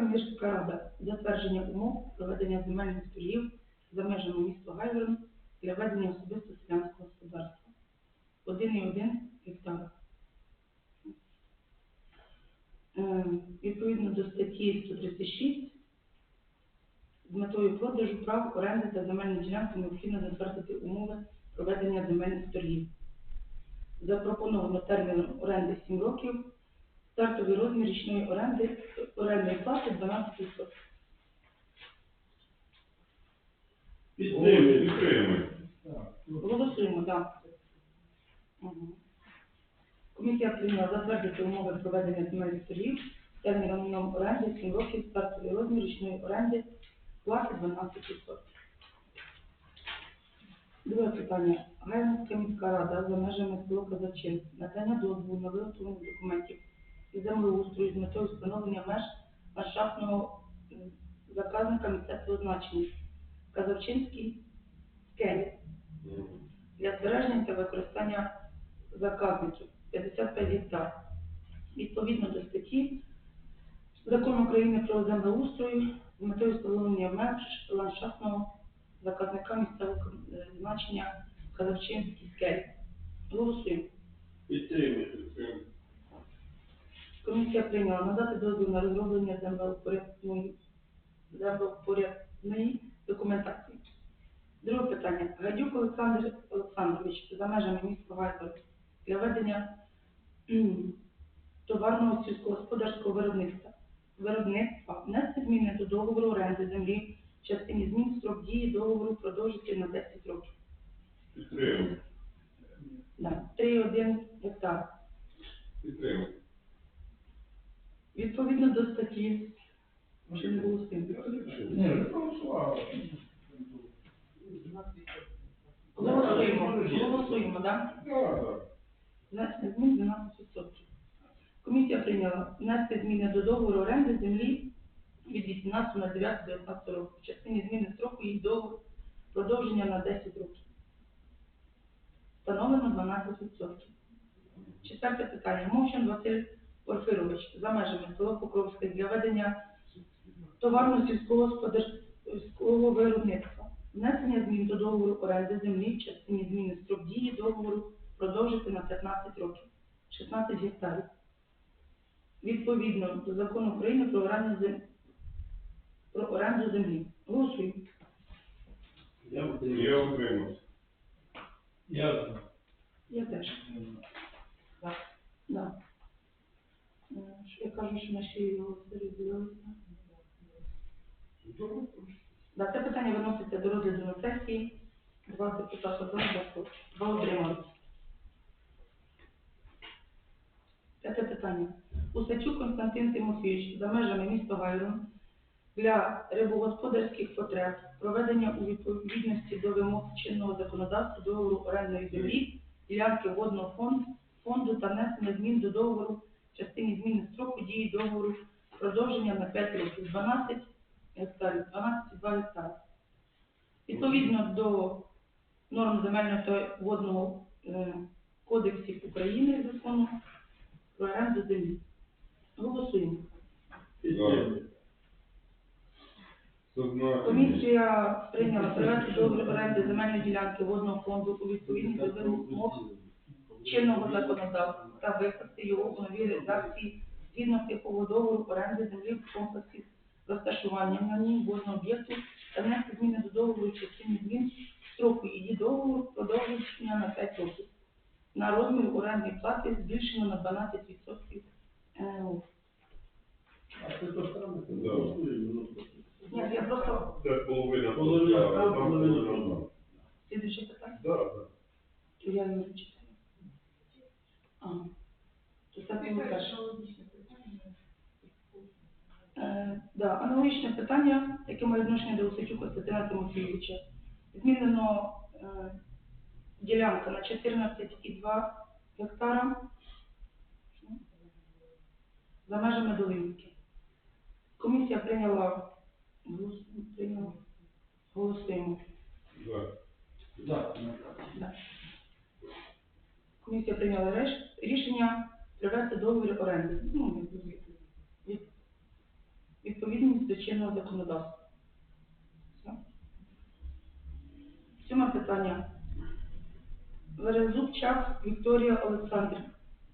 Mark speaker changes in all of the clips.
Speaker 1: міська рада затвердження умов проведення земельних торгів за межами міста Гайворон для ведення особисто селянського господарства. 1,1 гектар. Е, Відповідно до статті 136 з метою продажу прав оренди та земельної ділянки необхідно затвердити умови проведення земельних торгів. Запропоновано термін оренди 7 років, стартовий розмір річної оренди, орендної плати 12%.
Speaker 2: Підтримуємо. Підтримуємо.
Speaker 1: Голосуємо, так. Комісія прийняла затвердити умови проведення земельних торгів терміном оренди 7 років, стартовий розмір річної оренди плати 12%. Друге питання. Гайворонська міська рада за межами село Казачин надання дозволу на виготовлення документів і землеустрою з метою встановлення меж ландшафтного заказника місцевого значення Казавчинський скелі для збереження та використання заказників 55 гектар. Відповідно до статті Закону України про землеустрою з метою встановлення меж ландшафтного заказника місцевого е, значення Казавчинські скелі. Голосуємо.
Speaker 2: Підтримуємо.
Speaker 1: Комісія прийняла надати дозвіл на розроблення землеупорядної землеупорядної документації. Друге питання. Гадюк Олександр Олександрович за межами міста Гайбер для ведення товарного сільськогосподарського виробництва. Виробництва внести зміни до договору оренди землі в частині змін строк дії договору продовжити на 10 років.
Speaker 2: Підтримуємо.
Speaker 1: Да. 3,1 гектар.
Speaker 2: Підтримуємо.
Speaker 1: Відповідно до статті, чи не голосуємо?
Speaker 3: Ні, не проголосували.
Speaker 1: Голосуємо, голосуємо, так?
Speaker 3: Так.
Speaker 1: Внесення змін 12%. Комісія прийняла внести зміни до договору оренди землі від 18 на 9 19 року. В частині зміни строку їх договору продовження на 10 років. Встановлено 12%. Четверте питання. Мовчан Василь Порфирович за межами село Покровське для ведення товарно сільського господарського виробництва. Внесення змін до договору оренди землі в частині зміни строк дії договору продовжити на 15 років, 16 гектарів. Відповідно до закону України про оренду землі. Про оренду землі. Голосуємо.
Speaker 3: Я
Speaker 2: Я утримався.
Speaker 3: Я
Speaker 1: Я теж. Да. Я кажу, що наші його розділилися. Да, це питання виноситься до розгляду на сесії. Два депутати за, два утрималися. П'яте питання. Усачук Константин Тимофійович за межами міста Гайрон для рибогосподарських потреб проведення у відповідності до вимог чинного законодавства договору орендної землі, ділянки водного фонду, фонду та внесення змін до договору частині зміни строку дії договору продовження на 5 років 12 гектарів, 12,2 гектари. Відповідно до норм земельного та водного е, кодексів України закону про оренду землі. Голосуємо. Комісія прийняла привести договір оренди земельної ділянки водного фонду у відповідність до вимог чинного законодавства та викласти його у новій редакції згідно типового договору оренди землі в комплексі розташування на ній водного об'єкту та внести зміни до договору в частині змін строку її договору продовження на 5 років. На розмір орендної плати збільшено на 12% НО.
Speaker 3: А це то саме,
Speaker 2: Да.
Speaker 1: Ні, я просто
Speaker 2: Це половина.
Speaker 3: Половина половина. прав.
Speaker 1: слідуюче питання.
Speaker 2: Да, да.
Speaker 1: Я не зачитаю. А, то так і теж. Е, да, аналогічне питання, яке має відношення до Осичука Костянтина Тимофійовича. Змінено е, ділянка на 14,2 гектара за межами Долинки. Комісія прийняла, прийняла голосуємо.
Speaker 2: Да.
Speaker 3: Да,
Speaker 1: Комісія прийняла реш- рішення привести договір оренди. Ну, відповідність до чинного законодавства. Все. Сьоме питання. Верезубчак Вікторія Олександрівна.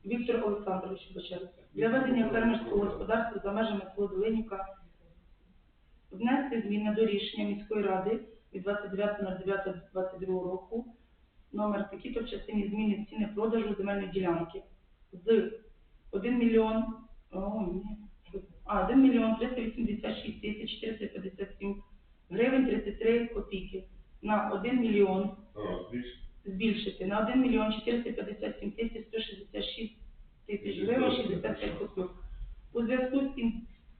Speaker 1: Віктор Олександрович, вибачаюся. Для ведення фермерського господарства за межами село Долинівка внести зміни до рішення міської ради від 29.09.22 року номер такі-то в частині зміни ціни продажу земельної ділянки з 1 мільйон, о, ні, а, 1 мільйон 386 тисяч 457 гривень 33 копійки на 1 мільйон збільшити на 1 мільйон 457 тисяч 166 тисяч гривень 65 копійок. У зв'язку з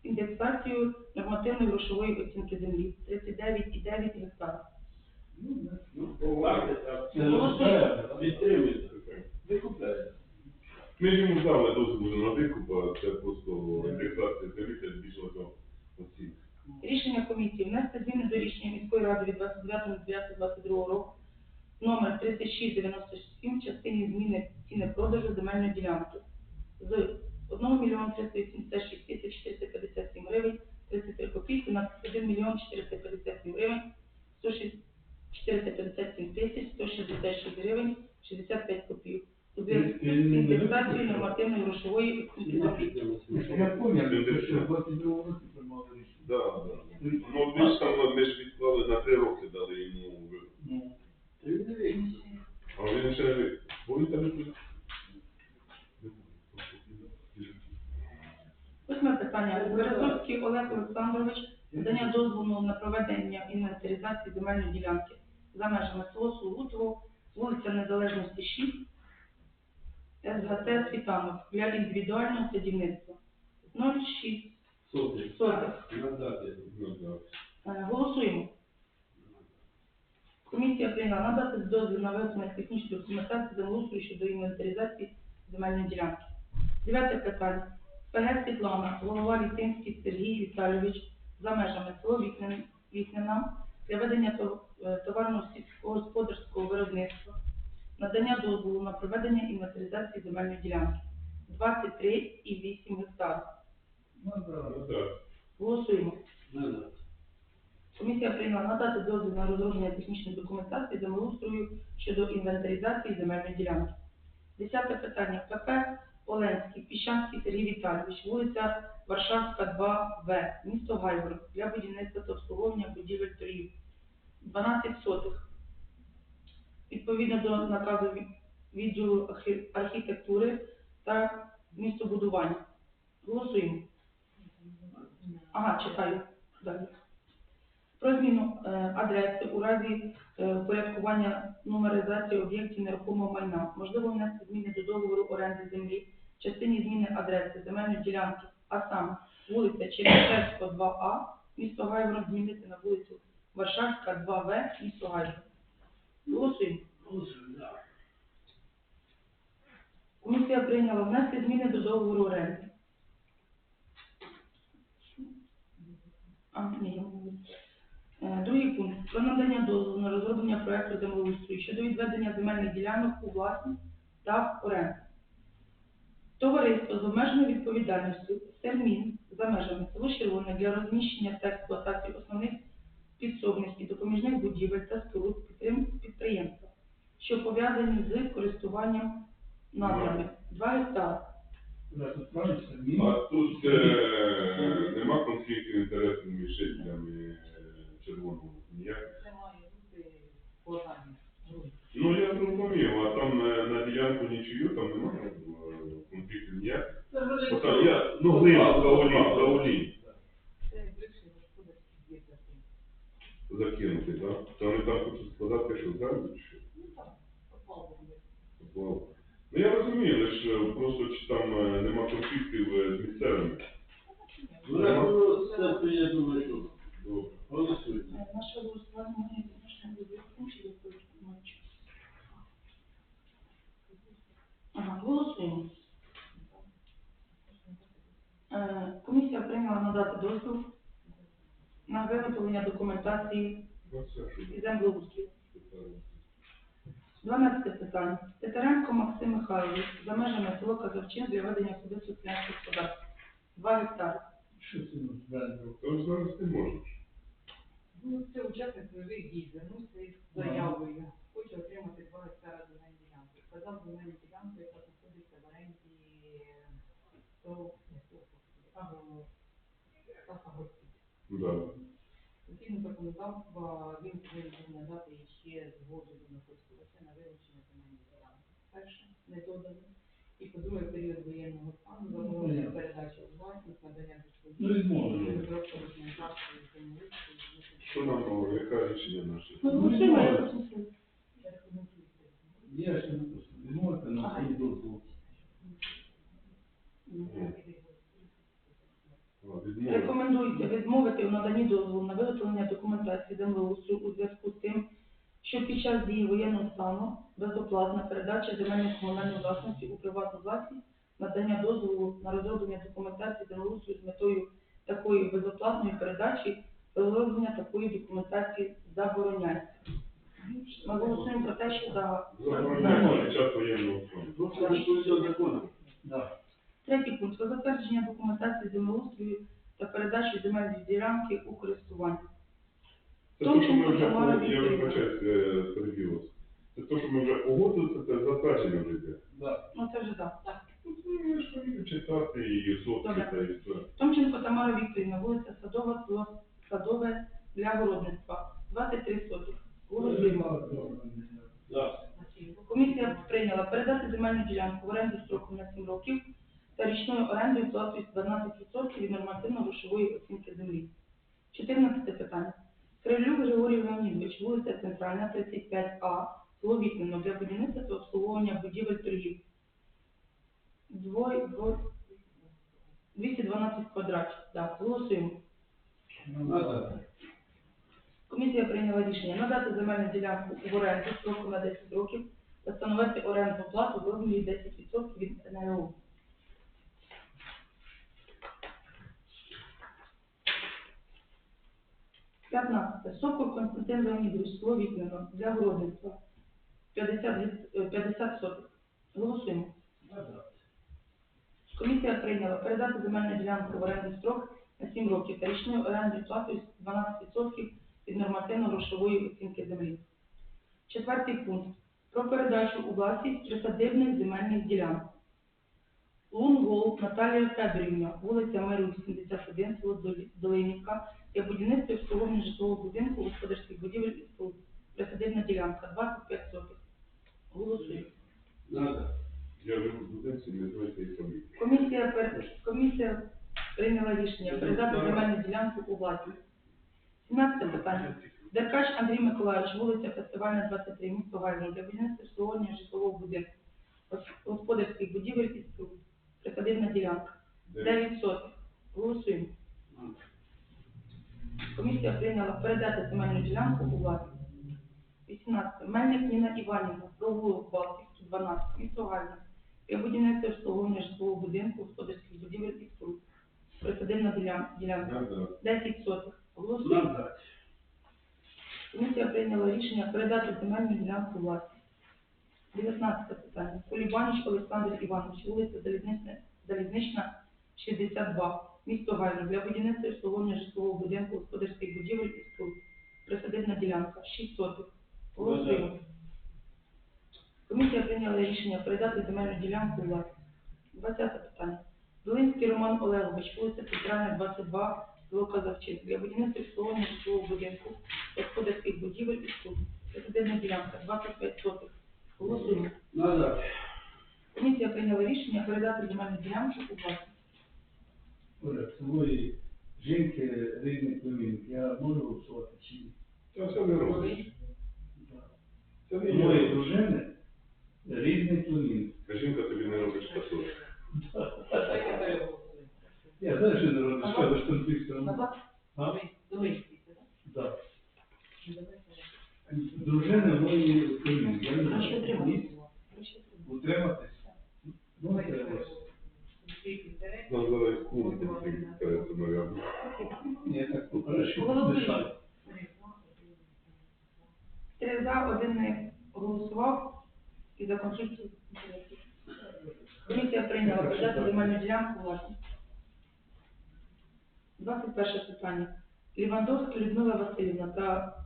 Speaker 1: індексацією нормативної грошової оцінки землі 39,9 гектарів.
Speaker 3: Ну, купляєте.
Speaker 2: Ми ж йому дали дозвіл на викуп, а це просто індексація землі, це збільшила до оцінки.
Speaker 1: Рішення комісії внести рішення ради від 29.09.22 року номер 3697 в частині зміни ціни продажу земельної ділянки з 1 мільйон 386 тисяч 457 гривень 33 копійки на 1 мільйон 457 гривень 106 457 тисяч 166 гривень 65 копійок. У зв'язку з індексацією нормативної грошової оцінки.
Speaker 4: Я пам'ятаю, що в 22 році приймали рішення.
Speaker 2: Да, да. Ну, більш там ми ж відклали на три роки дали йому викуп.
Speaker 4: Ну,
Speaker 3: Ти не дивись.
Speaker 2: А він ще не викуп. Бо він там не буде.
Speaker 1: Восьме питання. Березовський Олег Олександрович надання дозволу на проведення інвентаризації земельної ділянки за межами село Сургутово, вулиця Незалежності 6, СГТ Світанов для індивідуального садівництва. 0,6
Speaker 3: Сотник.
Speaker 1: сотих.
Speaker 3: Надати.
Speaker 2: Ну.
Speaker 1: Е, Голосуємо. Комісія прийняла надати дозвіл на виготовлення технічної документації землеустрою щодо інвентаризації земельної ділянки. Дев'яте питання. ПГ Світлана, голова Літинський Сергій Віталійович за межами село Вікнен- Вікнена для ведення е, товарного сільськогосподарського виробництва, надання дозволу на проведення інвентаризації земельної ділянки 23,8 гектарів. Голосуємо. Комісія прийняла надати дозвіл на розроблення технічної документації землеустрою щодо інвентаризації земельної ділянки. Десяте питання. ПП Оленський, Піщанський Сергій Віталійович, вулиця Варшавська, 2В, місто Гайворон, для будівництва та обслуговування будівель торгів. 12 сотих. Відповідно до наказу відділу архітектури та містобудування. Голосуємо. Ага, чекаю. Далі про зміну е, адреси у разі е, впорядкування нумеризації об'єктів нерухомого майна. Можливо внести зміни до договору оренди землі частині зміни адреси земельної ділянки, а саме вулиця Чернішевська, 2А, місто Гайворон змінити на вулицю Варшавська, 2В, місто Гайворон. Голосуємо. Комісія прийняла внести зміни до договору оренди. А, ні, я можу. Е, Другий пункт. Про надання дозволу на розроблення проекту землеустрою щодо відведення земельних ділянок у власність та в оренду. Товариство з обмеженою відповідальністю термін за межами село Червоне для розміщення та експлуатації основних підсобних і допоміжних будівель та споруд підприємства, що пов'язані з користуванням надрами. Два гектари.
Speaker 4: Тут
Speaker 2: А тут е, нема конфлікту інтересів між жителями червоного ніяк. Ну я зрозумів, а там е, на ділянку нічию, там немає е, конфліктів ніяк. Бо там я, ну глина, Гаолін, Гаолін закинути, так? То вони там хочуть сказати, що землю чи що? Поплавок. Ну я розумію, лише просто чи там е, нема конфліктів е, з місцевими.
Speaker 3: Ну, я думаю, я думаю, що
Speaker 2: Добре.
Speaker 3: Голосуємо.
Speaker 1: Наше голосування має відношення до до матчу? Ага, голосуємо. Е, Комісія прийняла надати дозвіл на виготовлення документації і землеустрою. 12 питання. Титаренко Максим Михайлович за межами село Казавчин для ведення кінського господарства. 2 гектари.
Speaker 4: Що це
Speaker 2: зараз не можеш.
Speaker 5: Ну, це учасник бойових дій звернувся із заявою. Хоче отримати два гектара земельної ділянки. Вказав земельну ділянку, яка знаходиться в оренді ТОВ агро агросвіт.
Speaker 2: Да.
Speaker 5: Згідно законодавства, він повинен надати ще згоду до користувача на вилучення земельної ділянки. Перше, не додано. І по-друге, період воєнного стану,
Speaker 4: Ну,
Speaker 5: заборонена у власність, надання
Speaker 4: Ну, відмовили.
Speaker 5: розробка документації,
Speaker 2: Що нам мало, яке рішення наше?
Speaker 1: Ну, голосуємо, я пропустила.
Speaker 4: Я ще не відмовити на свій дозвол.
Speaker 1: Рекомендується відмовити. У наданні дозволу на виготовлення документації землеустрою у зв'язку з тим, що під час дії воєнного стану безоплатна передача земельної комунальної власності у приватну власність, надання дозволу на розроблення документації землеустрою з метою такої безоплатної передачі, розроблення такої документації забороняється. Ми голосуємо про те, що за
Speaker 2: Забороняємо під час воєнного стану.
Speaker 3: Ну, це.
Speaker 4: Да.
Speaker 1: Третій пункт про затвердження документації землеустрою та передачі земельної ділянки у користування.
Speaker 2: Це те, що ми вже,
Speaker 1: Тамара
Speaker 2: я вибачаюсь, е, перебив вас. Це те, що ми вже погодили, це затвердження вже йде.
Speaker 4: Да.
Speaker 1: Ну це вже так.
Speaker 2: Ну, я ж повинен читати і сотки та і все.
Speaker 1: Томченко Тамара Вікторівна, вулиця Садова, село Садове для городництва, 23 сотих. Голосуємо. Комісія прийняла передати земельну ділянку в оренду строком на 7 років та річною орендою платою 12% від нормативно-грошової оцінки землі. 14 питання. Крилюк Григорій Леонідович, вулиця Центральна, 35А, село Вікнино, для будівництва та обслуговування будівель торгів. Двоє, двоє, 212 квадратів. Так, голосуємо. Комісія прийняла рішення надати земельну ділянку в оренду строку на 10 років та встановити орендну плату в розмірі 10% від НРО. П'ятнадцяте. Сокол Константин Леонідович, село для городництва. 50, гект- е, 50 соток. Голосуємо. Комісія прийняла передати земельну ділянку в оренду строк на 7 років та річною орендою платою 12% від нормативно-грошової оцінки землі. Четвертий пункт. Про передачу у власність присадибних земельних ділянок. Лунгол Наталія Федорівна, вулиця Миру, 81, село Долинівка, для будівництва обслуговування житлового будинку, господарських будівель і споруд. Присадибна ділянка, 25 сотих. Голосуємо. Комісія, комісія прийняла рішення передати земельну ділянку у власність. 17 питання. Деркач Андрій Миколаївич, вулиця Фестивальна, 23, місто Гайвин, для будівництва і обслуговування житлового будинку, господарських будівель і споруд. Присадибна ділянка. 9 сотих. Голосуємо. Комісія прийняла передати земельну ділянку у власність. 18. Мельник Ніна Іванівна, провулок Балтівський, 12, місто Гайвин. Для будівництва обслуговування житлового будинку, господарських будівель і споруд. Присадибна ділян- ділянка.
Speaker 2: Надо.
Speaker 1: 10 сотих. Голосуємо. Комісія прийняла рішення передати земельну ділянку у власність. 19 питання. Полібаніч Олександр Іванович, вулиця Залізнична, Залізнична, 62, місто Гайно, для будівництва і обслуговування житлового будинку, господарських будівель і споруд. Присадибна ділянка, 6 сотих. Голосуємо. Комісія прийняла рішення передати земельну ділянку власність. 20 питання. Долинський Роман Олегович, вулиця Центральна, 22, село Казавчин, для будівництва обслуговування житлового будинку, господарських будівель і споруд. Присадибна ділянка, 25 сотих. Голосуємо.
Speaker 3: Надо.
Speaker 1: Комісія прийняла рішення передати земельну ділянку у власність.
Speaker 4: Оля, своєї жінки рідний племінник, я можу голосувати чи ні?
Speaker 2: Це не робиш. Це не
Speaker 4: Моєї
Speaker 2: є.
Speaker 4: дружини.
Speaker 2: А жінка тобі не робить статус.
Speaker 4: Я знаю, що не робиш, що ви ж конфлікт.
Speaker 1: Назад?
Speaker 4: А?
Speaker 5: Долинський, це, так?
Speaker 4: Так. Дружина моєї племінник. Я не
Speaker 1: Прошу
Speaker 4: знаю. Ні?
Speaker 1: Прошу.
Speaker 4: Утриматись? Ну,
Speaker 5: Давайте
Speaker 4: треба.
Speaker 2: перед нарядом.
Speaker 4: Ні, так попрошу.
Speaker 1: Голосуємо. Три за, один не голосував і за конфлікт. Комісія прийняла передати земельну ділянку власність. 21 питання. Лівандовська Людмила Васильівна та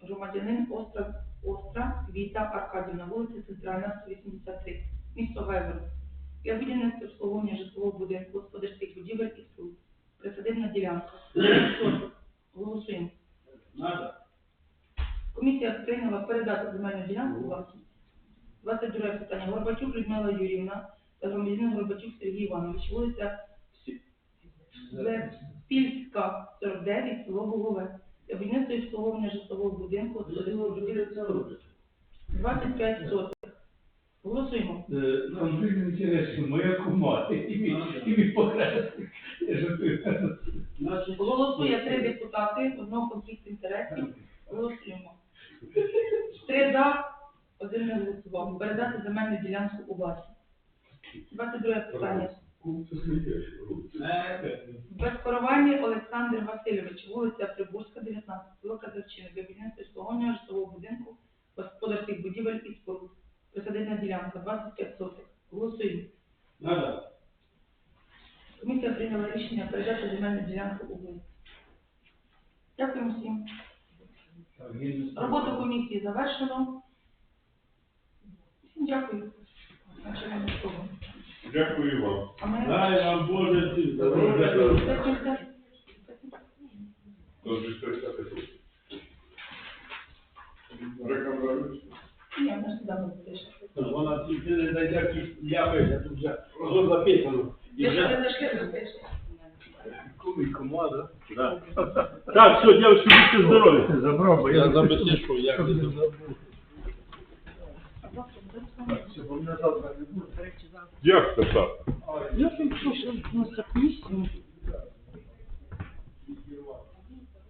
Speaker 1: громадянин Остра, Остра Віта Аркадівна, вулиця Центральна, 183, місто Вевер. Для будівництва обслуговування житлового будинку, господарських будівель і споруд. Присадибна ділянка. Голосуємо. Комісія прийняла передати земельну ділянку власність. 22 питання. Горбатюк Людмила Юрівна та громадянин Горбатюк Сергій Іванович, вулиця Спільська, 49, село Бугове. Для будівництва і обслуговування житлового будинку, господарських будівель і споруд. 25 сотих. Голосуємо.
Speaker 4: Е, Нам дуже інтересно, моя кума, і мій.
Speaker 3: Значить,
Speaker 1: Голосує три депутати, одного конфлікт інтересів. Голосуємо. Три за, один не голосував. Передати земельну ділянку у власність. 22 питання.
Speaker 3: Не,
Speaker 1: Безкоровані Олександр Васильович, вулиця Прибузька, 19, село Казачини, для будівництва обслуговування житлового будинку, господарських будівель і споруд. Присадибна ділянка, 25 сотих. Голосуємо.
Speaker 3: надо.
Speaker 1: Комісія прийняла рішення передати земельну ділянку у. Дякуємо всім. Роботу комісії завершено. Всім дякую. Готові.
Speaker 2: Дякую вам.
Speaker 3: Дай вам Боже ці здоров'я.
Speaker 2: Тож ж 300 тисяч. Рекомендуєш?
Speaker 1: Ні, вона ж сюди не буде.
Speaker 3: Вона тільки не дає ями, я тут вже записано. І вже-
Speaker 4: команда.
Speaker 3: Да. Так, все, дівчатки, будьте здорові.
Speaker 4: Забрав,
Speaker 3: Я запишу, як не забув.
Speaker 4: забув. Все, бо мене завтра не буде.
Speaker 2: Як це так?